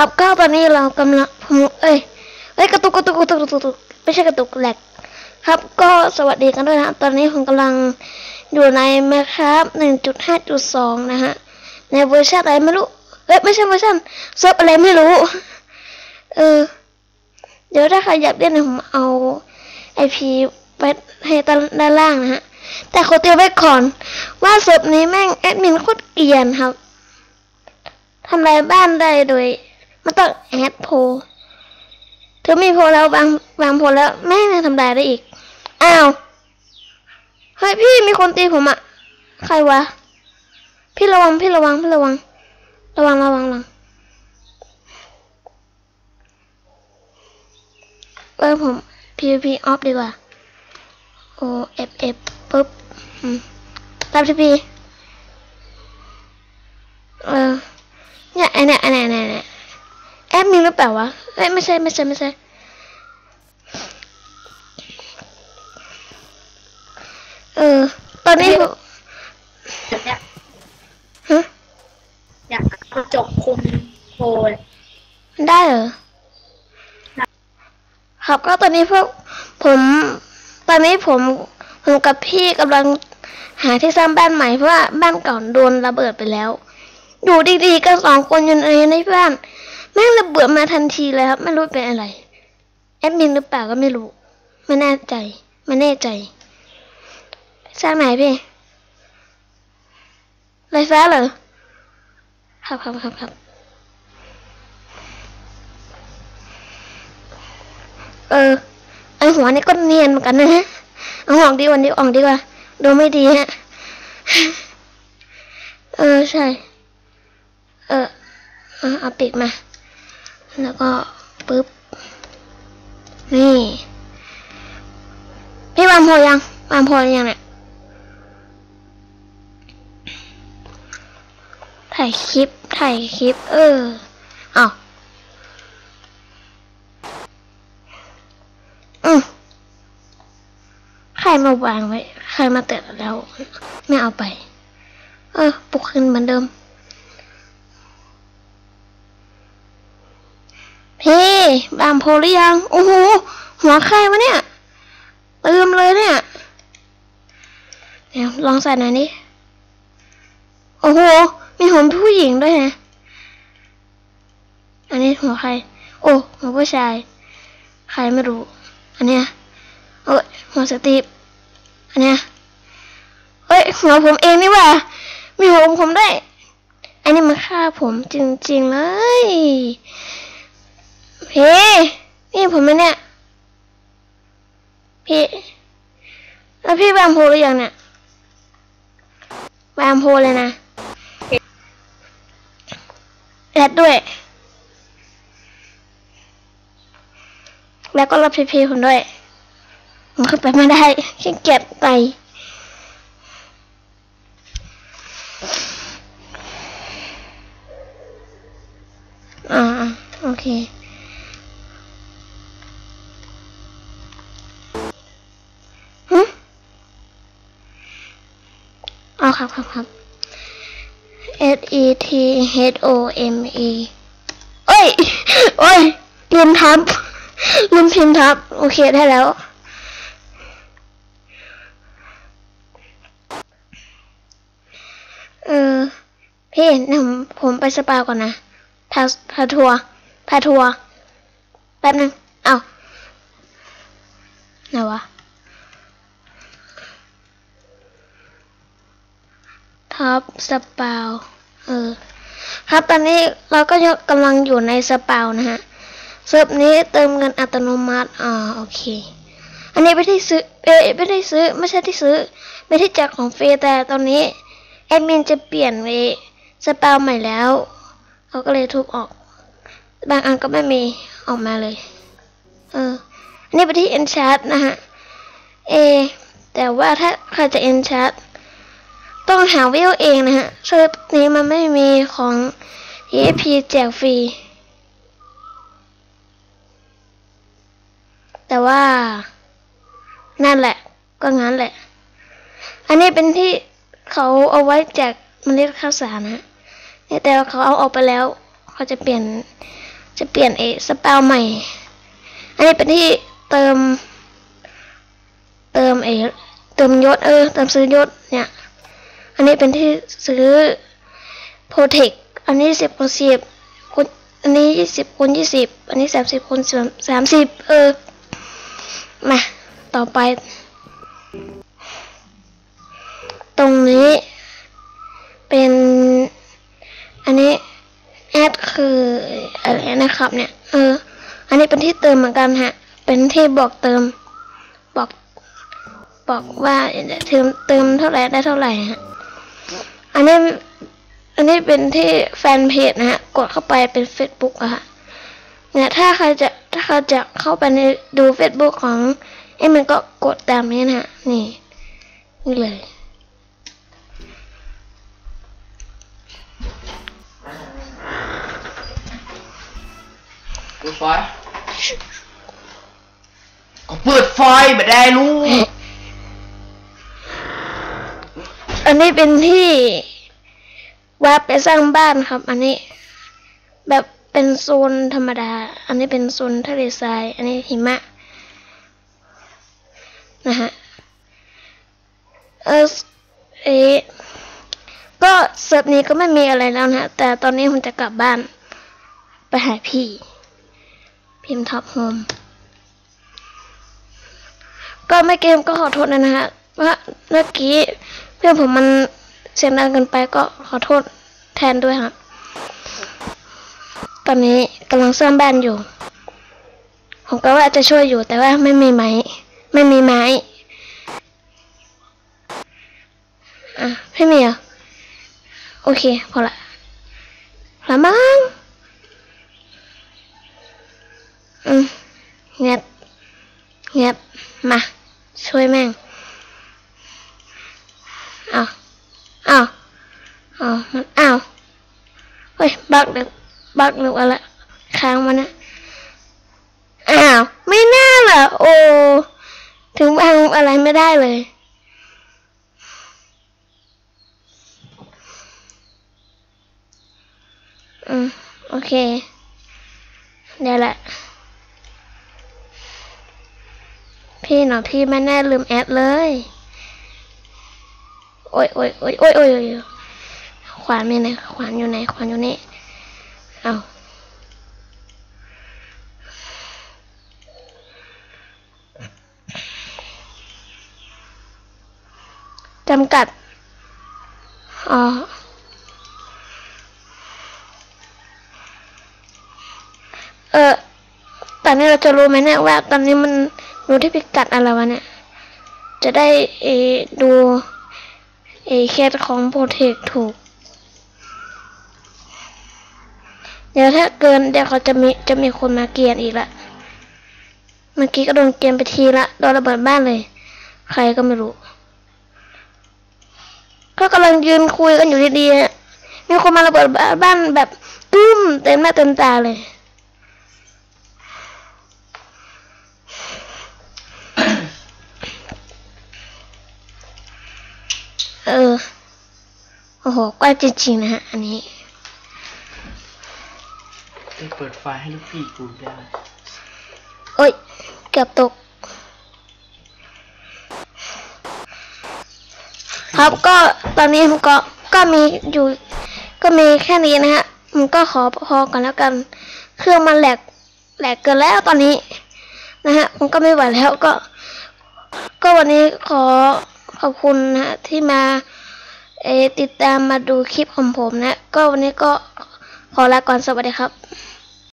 ครับก็ตอนนี้เรากำลังเอ้ยเอ้ยกระตุกกระตุกกระตุกกระตุกกระตุกไม่ใช่กระตุกแหลกครับก็สวัสดีกันด้วยนะตอนนี้ผมกำลังอยู่ใน Minecraft 1.5.2 นะฮะ ในเวอร์ชันอะไรไม่รู้เอ้ยไม่ใช่เวอร์ชันเซิร์ฟอะไรไม่รู้ เออ เดี๋ยวถ้าใครอยากเล่นเนี่ยผมเอาไอพีไว้ให้ตอนด้านล่างนะฮะ แต่ขอเตือนไว้ก่อน ว่าเซิร์ฟนี้แม่งแอดมินโคตรเกรียนครับทำลายบ้านได้โดย ไม่ต้องแอดโพลถึงมีโพแล้วบางบางโพแล้วแม่งยังทำลายได้อีก อ้าว เฮ้ยพี่มีคนตีผมอะใครวะ พี่ระวังพี่ระวังพี่ระวัง ระวังระวังระวังเออผม PVP off ดีกว่าโอ F F ปุ๊บอืมรับทีพีเออเนี่ยไอเนี่ยไอเนี่ยไอเนี่ยเนี่ย ดมินหรือเปล่าวะเอ้ยไม่ใช่ไม่ใช่ไม่ใช่เออ ตอนนี้ผมเนี่ยฮะเนี่ยเอาจบคุมโพลได้เหรอครับก็ตอนนี้พวกผม ตอนนี้ผมผมกับพี่กำลังหาที่สร้างบ้านใหม่เพราะว่าบ้านเก่าโดนระเบิดไปแล้ว อยู่ดีๆกันสองคนอยู่ในในบ้าน แม่งระเบิดมาทันทีเลยครับไม่รู้เป็นอะไร แอดมินหรือเปล่าก็ไม่รู้ไม่แน่ใจไม่แน่ใจสร้างไหนพี่ไรฟ้าเหรอครับครับครับครับเออไอหัวนี่ก็เนียนเหมือนกันนะฮะเอาออกดีกวันนี้ออกดีกว่าดูไม่ดีฮะเออใช่ เออเอาปีกมา แล้วก็ปึ๊บ นี่ พี่วางพอยังวางพอยังเนี่ย ถ่ายคลิป ถ่ายคลิป เอออ้าอืมใครมาวางไว้ ใครมาเตะแล้ว ไม่เอาไป เออ ปลุกขึ้นเหมือนเดิม พี่ บางโพหรือยัง โอ้โห หัวใครวะเนี่ยเติมเลยเนี่ยเดี๋ยวลองใส่หน่อยนี่โอ้โห มีหัวผู้หญิงด้วยฮะอันนี้หัวใคร โอ้หัวผู้ชาย ใครไม่รู้ อันเนี้ยเอ้ยหัวสตีฟอันเนี้ยเฮ้ยหัวผมเองนี่ว่า มีหัวผมได้ อันนี้มันฆ่าผมจริงๆเลย พี่นี่ผมไหมเนี่ย พี่ แล้วพี่วางโพลหรือยังเนี่ยวางโพลเลยนะแอดด้วย แล้วก็รับพีพีผมด้วยผมขึ้นไปไม่ได้ขี้เกียจไปอ่าโอเค ครับครับครับ S E T H O M E เอ้ยโอ้ยลืมทับลืมพิมพ์ทับ โอเคได้แล้ว เออพี่นำผมไปสปาก่อนนะพาพาทัวร์พาทัวร์แป๊บนึงเอาวไหนวะ ท็อปสปาวเออครับตอนนี้เราก็ยกกำลังอยู่ในสปาวนะฮะเซิร์ฟนี้เติมเงินอัตโนมัติอ่าโอเค อันนี้ไม่ได้ซื้อเอไม่ได้ซื้อไม่ใช่ที่ซื้อ ไม่ได้แจกของฟรีแต่ตอนนี้แอดมินจะเปลี่ยนไปสปาวใหม่แล้วเขาก็เลยทุบออก บางอันก็ไม่มีออกมาเลย เอออันนี้ไปที่ Enchant นะฮะเอแต่ว่าถ้าใครจะ Enchant ต้องหาวิวเองนะฮะเซิร์ฟนี้มันไม่มีของ EXP แจกฟรี แต่ว่า นั่นแหละ ก็งั้นแหละ อันนี้เป็นที่เขาเอาไว้แจกมเมล็ดข้าวสารนะแต่ว่าเขาเอาออกไปแล้ว เขาจะเปลี่ยนจะเปลี่ยนเอสเปลใหม่ อันนี้เป็นที่เติม เติมเอเติมยศเออ เติมซื้อยศเนี่ย อันนี้เป็นที่ซื้อโปรเทคอันนี้สิบคูณสิบคูณอันนี้ยี่สิบคูณยี่สิบอันนี้สามสิบคูณสามสิบเออ มา ต่อไป ตรงนี้เป็น อันนี้แอดคืออะไรนะครับเนี่ย เออ อันนี้เป็นที่เติมเหมือนกันฮะ เป็นที่บอกเติม บอก บอกว่าเติมเติมเท่าไหร่ได้เท่าไหร่ฮะ อันนี้อันนี้เป็นที่แฟนเพจนะฮะ กดเข้าไปเป็น Facebook อะฮะเนี่ยถ้าใครจะถ้าใครจะเข้าไปในดู Facebook ของไอ้มันก็กดตามนี้นะฮะ นี่ นี่เลยเปิดไฟก็เปิดไฟไม่ได้ลูก อันนี้เป็นที่ ว่าไปสร้างบ้านครับ อันนี้ แบบเป็นโซนธรรมดา อันนี้เป็นโซนทะเลทราย อันนี้หิมะนะฮะเออเอก็เซิร์ฟนี้ก็ไม่มีอะไรแล้วนะฮะแต่ตอนนี้ผมจะกลับบ้าน ไปหาพี่ พิมพ์ท็อปโฮมก็ไม่เกมก็ขอโทษนะฮะว่าเมื่อกี้เพื่อนผมมัน เสียงดังเกินไปก็ขอโทษแทนด้วยครับ ตอนนี้กำลังสร้างบ้านอยู่ ผมก็ว่าจะช่วยอยู่แต่ว่าไม่มีไม้ ไม่มีไม้ อะไม่มีเหรอโอเค พอละละมั้งอืมเงียบเงียบมา ช่วยแม่งเอาเอาเอามันเอาเฮ้ย บักเด็กบักเด็กอะไรค้างมันนะ อ้าว ไม่น่าเหรอโอ้ถึงบังอะไรไม่ได้เลยอืมโอเค เดี๋ยวแหละ พี่เนาะพี่ไม่แน่ลืมแอดเลยโอ้ยโอ้ยโอ้ยโอ้ยโอ้ยโอ้ยขวานมีไหนขวานอยู่ไหนขวานอยู่นี่ เอาจำกัด อ๋อเออตอนนี้เราจะรู้ไหมเนี่ยว่าตอนนี้มันรู้ที่พิกัดอะไรวะเนี่ย จะได้เอดูเออเคสของโปรเทคถูก เดี๋ยวถ้าเกินเดี๋ยวเขาจะมีจะมีคนมาเกียนอีกละเมื่อกี้ก็โดนเกียนไปทีละโดนระเบิดบ้านเลย ใครก็ไม่รู้ ก็กำลังยืนคุยกันอยู่ดีๆมีคนมาระเบิดบ้านแบบตุ้มเต็มหน้าเต็มตาเลยเออ โอ้โหกว้างจริงๆนะฮะ อันนี้ จะเปิดไฟให้ลูกพี่ดูได้โอ้ย เกือบตก ครับก็ตอนนี้ผมก็ก็มีอยู่ ก็มีแค่นี้นะฮะผมก็ขอพอกันแล้วกัน เครื่องมันแหลกแหลกเกินแล้วตอนนี้ นะฮะผมก็ไม่ไหวแล้วก็ ก็วันนี้ขอขอบคุณนะฮะที่มาเอติดตามมาดูคลิปของผมนะ ก็วันนี้ก็ ขอลาก่อนสวัสดีครับ